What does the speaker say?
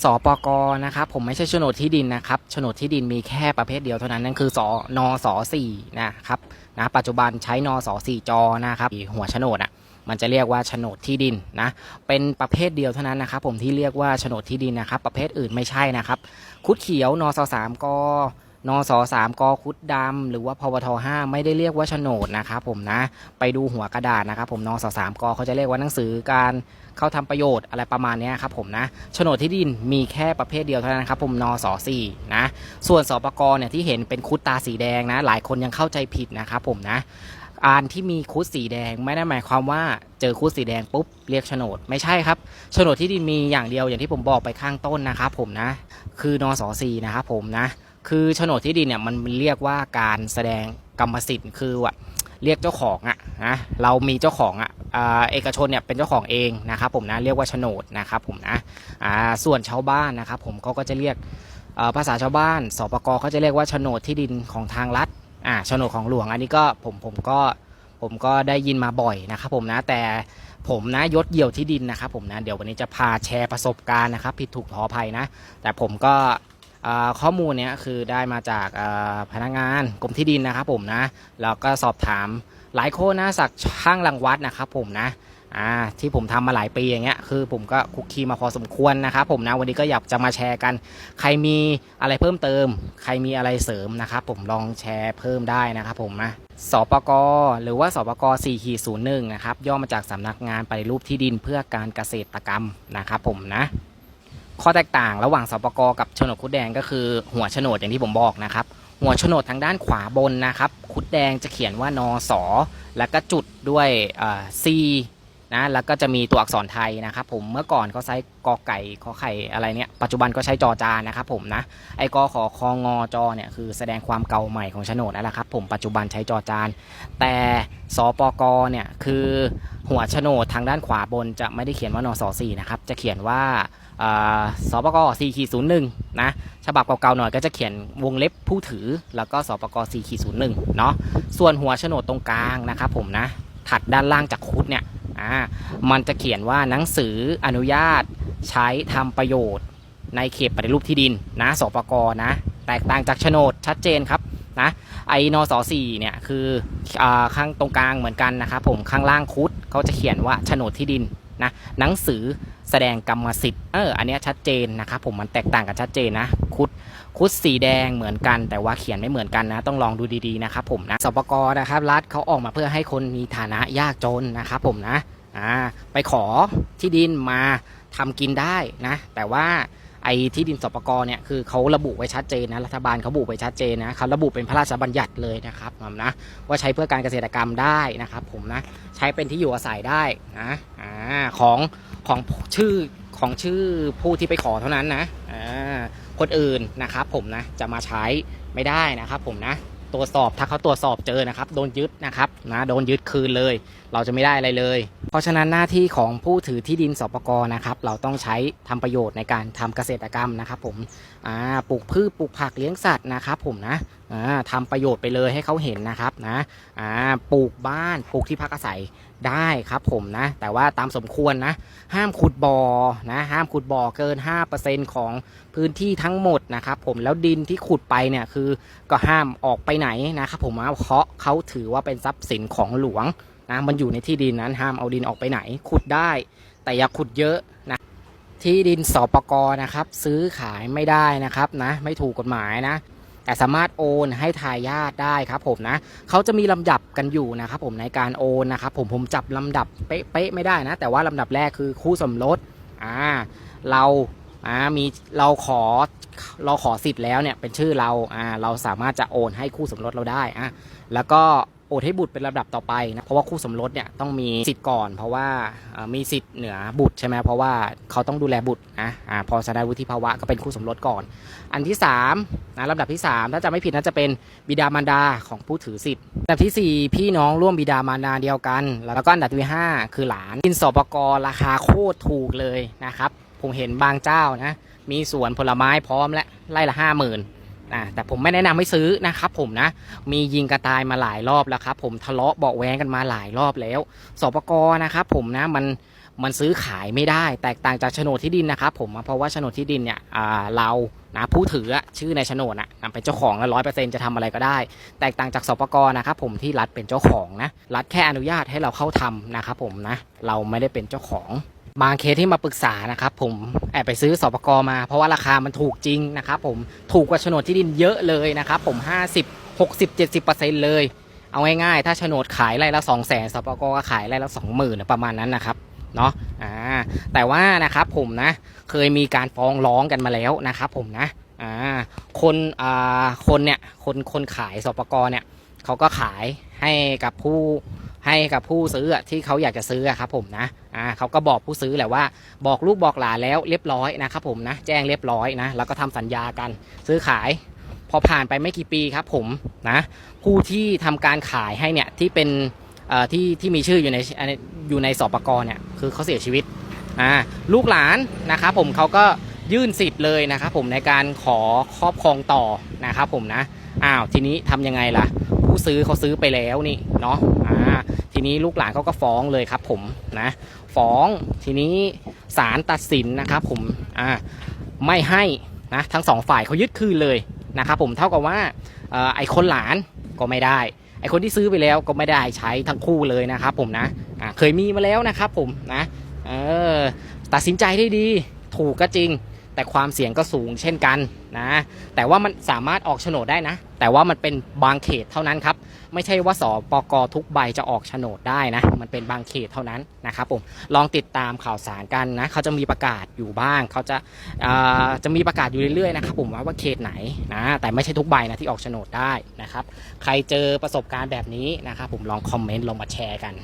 สปกนะครับผมไม่ใช่โฉนดที่ดินนะครับโฉนดที่ดินมีแค่ประเภทเดียวเท่านั้นนั่นคือสนสสี่นะครับนะปัจจุบันใช้นสสี่จอนะครับหัวโฉนดอะมันจะเรียกว่าโฉนดที่ดินนะเป็นประเภทเดียวเท่านั้นนะครับผมที่เรียกว่าโฉนดที่ดินนะครับประเภทอื่นไม่ใช่นะครับคุดเขียวนสสามก นสสามกคุดดำหรือว่าพวทห้าไม่ได้เรียกว่าโฉนดนะครับผมนะไปดูหัวกระดาษนะครับผมนสสามกเขาจะเรียกว่าหนังสือการเข้าทำประโยชน์อะไรประมาณนี้ครับผมนะโฉนดที่ดินมีแค่ประเภทเดียวเท่านั้นครับผมนสสี่นะส่วนสปกเนี่ยที่เห็นเป็นคุดตาสีแดงนะหลายคนยังเข้าใจผิดนะครับผมนะอันที่มีคุดสีแดงไม่ได้หมายความว่าเจอคุดสีแดงปุ๊บเรียกโฉนดไม่ใช่ครับโฉนดที่ดินมีอย่างเดียวอย่างที่ผมบอกไปข้างต้นนะครับผมนะคือนสสี่นะครับผมนะ คือโฉนดที่ดินเนี่ยมันเรียกว่าการแสดงกรรมสิทธิ์คือว่าเรียกเจ้าของอะนะเรามีเจ้าของอะอ่าเอกชนเนี่ยเป็นเจ้าของเองนะครับผมนะเรียกว่าโฉนดนะครับผมนะส่วนชาวบ้านนะครับผมเขาก็จะเรียกภาษาชาวบ้านสปกเขาจะเรียกว่าโฉนดที่ดินของทางรัฐอ่าโฉนดของหลวงอันนี้ก็ผมผมก็ผมก็ได้ยินมาบ่อยนะครับผมนะแต่ผมนะยศเยี่ยวที่ดินนะครับผมนะเดี๋ยววันนี้จะพาแชร์ประสบการณ์นะครับผิดถูกขออภัยนะ แต่ผมก็ ข้อมูลเนี้ยคือได้มาจากพนักงานกรมที่ดินนะครับผมนะแล้วก็สอบถามหลายคนนะสักช่างรังวัดนะครับผมนะอ่าที่ผมทำมาหลายปีอย่างเงี้ยคือผมก็คุกคีมาพอสมควรนะครับผมนะวันนี้ก็อยากจะมาแชร์กัน ใครมีอะไรเพิ่มเติม ใครมีอะไรเสริมนะครับผมลองแชร์เพิ่มได้นะครับผมนะสปกหรือว่าสปก4ขีด01นะครับย่อมาจากสำนักงานปฏิรูปที่ดินเพื่อการเกษตรกรรมนะครับผมนะ ข้อแตกต่างระหว่างสปกกับโฉนดคุดแดงก็คือหัวโฉนดอย่างที่ผมบอกนะครับ หัวโฉนดทางด้านขวาบนนะครับ คุดแดงจะเขียนว่านอสอแล้วก็จุดด้วยซีนะแล้วก็จะมีตัวอักษรไทยนะครับ ผมเมื่อก่อนเขาใช้กอไก่ขอไข่อะไรเนี่ยปัจจุบันก็ใช้จอจานนะครับผมนะไอ้กอขอคองอจอเนี่ยคือแสดงความเก่าใหม่ของโฉนดนั่นแหละครับผมปัจจุบันใช้จอจานแต่สปกเนี่ยคือ หัวโฉนดทางด้านขวาบนจะไม่ได้เขียนว่านสสี่นะครับ จะเขียนว่าอ่าสปก4ขีด01นะ ฉบับเก่าๆหน่อยก็จะเขียนวงเล็บผู้ถือ แล้วก็สปก4ขีด01เนาะ ส่วนหัวโฉนดตรงกลางนะครับผมนะ ถัดด้านล่างจากคุดเนี่ยอ่ามันจะเขียนว่าหนังสืออนุญาตใช้ทำประโยชน์ในเขตปฏิรูปที่ดินนะสปกนะ แตกต่างจากโฉนดชัดเจนครับ นะไอนสสี่เนี่ยคืออข้างตรงกลางเหมือนกันนะครับผมข้างล่างคุดเขาจะเขียนว่าโฉนดที่ดินนะหนังสือแสดงกรรมสิทธิ์เอออันนี้ชัดเจนนะครับผมมันแตกต่างกันชัดเจนนะคุดคุดสีแดงเหมือนกัน แต่ว่าเขียนไม่เหมือนกันนะ ต้องลองดูดีๆนะครับผมนะสปกนะครับรัฐเขาออกมาเพื่อให้คนมีฐานะยากจนนะครับผมนะอ่าไปขอที่ดินมาทำกินได้นะ แต่ว่า ไอ้ที่ดินสปกเนี่ยคือเขาระบุไว้ชัดเจนนะรัฐบาลเขาระบุไว้ชัดเจนนะเขาระบุเป็นพระราชบัญญัติเลยนะครับผมนะว่าใช้เพื่อการเกษตรกรรมได้นะครับผมนะใช้เป็นที่อยู่อาศัยได้นะอ่าของของชื่อของชื่อผู้ที่ไปขอเท่านั้นนะอ่าคนอื่นนะครับผมนะจะมาใช้ไม่ได้นะครับผมนะ ตรวจสอบถ้าเขาตรวจสอบเจอนะครับโดนยึดนะครับนะโดนยึดคืนเลย เราจะไม่ได้อะไรเลย เพราะฉะนั้นหน้าที่ของผู้ถือที่ดินสปกนะครับเราต้องใช้ทำประโยชน์ในการทำเกษตรกรรมนะครับผมปลูกพืชปลูกผักเลี้ยงสัตว์นะครับผมนะ ทำประโยชน์ไปเลยให้เขาเห็นนะครับนะอ่าปลูกบ้านปลูกที่พักอาศัยได้ครับผมนะ แต่ว่าตามสมควรนะ ห้ามขุดบ่อนะ ห้ามขุดบ่อเกิน 5%ของพื้นที่ทั้งหมดนะครับผมแล้วดินที่ขุดไปเนี่ยคือก็ห้ามออกไปไหนนะครับผมเพราะเขาถือว่าเป็นทรัพย์สินของหลวงนะมันอยู่ในที่ดินนั้นห้ามเอาดินออกไปไหน ขุดได้ แต่อย่าขุดเยอะนะที่ดินสปกนะครับ ซื้อขายไม่ได้นะครับนะ ไม่ถูกกฎหมายนะ แต่สามารถโอนให้ทายาทได้ครับผมนะเขาจะมีลำดับกันอยู่นะครับผมในการโอนนะครับผมผมจับลำดับเป๊ะๆไม่ได้นะ แต่ว่าลำดับแรกคือคู่สมรสอ่าเราอ่ามีเราขอ เราขอสิทธิ์แล้วเนี่ยเป็นชื่อเราอ่าเราสามารถจะโอนให้คู่สมรสเราได้อะแล้วก็โอนให้บุตรเป็นลำดับต่อไปนะเพราะว่าคู่สมรสเนี่ยต้องมีสิทธิ์ก่อน เพราะว่ามีสิทธิ์เหนือบุตรใช่ไหมเพราะว่าเขาต้องดูแลบุตรนะอ่าพอสดงวุฒิภาวะก็เป็นคู่สมรสก่อน อันที่3นะลำดับที่ 3 ถ้าจะไม่ผิดน่าจะเป็นบิดามารดาของผู้ถือสิทธิ์อันดับทีสี่ 4 พี่น้องร่วมบิดามารดาเดียวกัน แล้วก็อันดับที่ 5 คือหลานกินสปกราคาโคตรถูกเลยนะครับผมเห็นบางเจ้านะ มีสวนผลไม้พร้อมและไล่ละห้าหมื่นนะแต่ผมไม่แนะนำให้ซื้อนะครับผมนะ มียิงกระตายมาหลายรอบแล้วครับผมทะเลาะเบาะแว้งกันมาหลายรอบแล้วสปกนะครับผมนะมันมันซื้อขายไม่ได้ แตกต่างจากโฉนดที่ดินนะครับผมเพราะว่าโฉนดที่ดินเนี่ยเรานะผู้ถือชื่อในโฉนดอะนำเป็นเจ้าของแล้วร้อยเปอร์เซ็นต์จะทำอะไรก็ได้ แตกต่างจากสปกนะครับผมที่รัฐเป็นเจ้าของนะรัฐแค่อนุญาตให้เราเข้าทำนะครับผมนะเราไม่ได้เป็นเจ้าของ บางเคสที่มาปรึกษานะครับผมแอบไปซื้อสอปกรมา เพราะว่าราคามันถูกจริงนะครับผมถูกกว่าโฉนดที่ดินเยอะเลยนะครับผม 50 60 70 เลย เอาง่ายๆ ถ้าโฉนดขายไร่ละ 2 0 0 0 0 0สปกก็ขายไร่ละ 20,000ประมาณนั้นนะครับเนาะอ่าแต่ว่านะครับผมนะเคยมีการฟ้องร้องกันมาแล้วนะครับผมนะอ่าคนอ่าคนเนี่ยคนคนขายสปกเนี่ยเขาก็ขายให้กับผู้ ให้กับผู้ซื้อที่เขาอยากจะซื้อครับผมนะอ่าเขาก็บอกผู้ซื้อแหละว่า บอกลูกบอกหลานแล้วเรียบร้อยนะครับผมนะแจ้งเรียบร้อยนะแล้วก็ทำสัญญากันซื้อขายพอผ่านไปไม่กี่ปีครับผมนะผู้ที่ทำการขายให้เนี่ยที่เป็นที่ที่มีชื่ออยู่ในอยู่ในสปกรเนี่ยคือเขาเสียชีวิตอ่าลูกหลานนะครับผมเขาก็ยื่นสิทธิ์เลยนะครับผมในการขอครอบครองต่อนะครับผมนะอ้าวทีนี้ทำยังไงล่ะ ผู้ซื้อเขาซื้อไปแล้วนี่เนาะ นี้ลูกหลานเขาก็ฟ้องเลยครับผมนะฟ้องทีนี้ศาลตัดสินนะครับผมอ่าไม่ให้นะทั้งสองฝ่ายเขายึดคืนเลยนะครับผมเท่ากับว่าออไอคนหลานก็ไม่ได้ไอคนที่ซื้อไปแล้วก็ไม่ได้ใช้ทั้งคู่เลยนะครับผมนะอ่าเคยมีมาแล้วนะครับผมนะเออตัดสินใจได้ดีถูกก็จริง แต่ความเสี่ยงก็สูงเช่นกันนะ แต่ว่ามันสามารถออกโฉนดได้นะ แต่ว่ามันเป็นบางเขตเท่านั้นครับ ไม่ใช่ว่าสปกทุกใบจะออกโฉนดได้นะ มันเป็นบางเขตเท่านั้นนะครับผม ลองติดตามข่าวสารกันนะ เขาจะมีประกาศอยู่บ้าง เขาจะาจะมีประกาศอยู่เรื่อยๆนะครับผมว่าว่าเขตไหนนะ แต่ไม่ใช่ทุกใบนะที่ออกโฉนดได้นะครับ ใครเจอประสบการณ์แบบนี้นะครับผมลองคอมเมนต์ลงมาแชร์กัน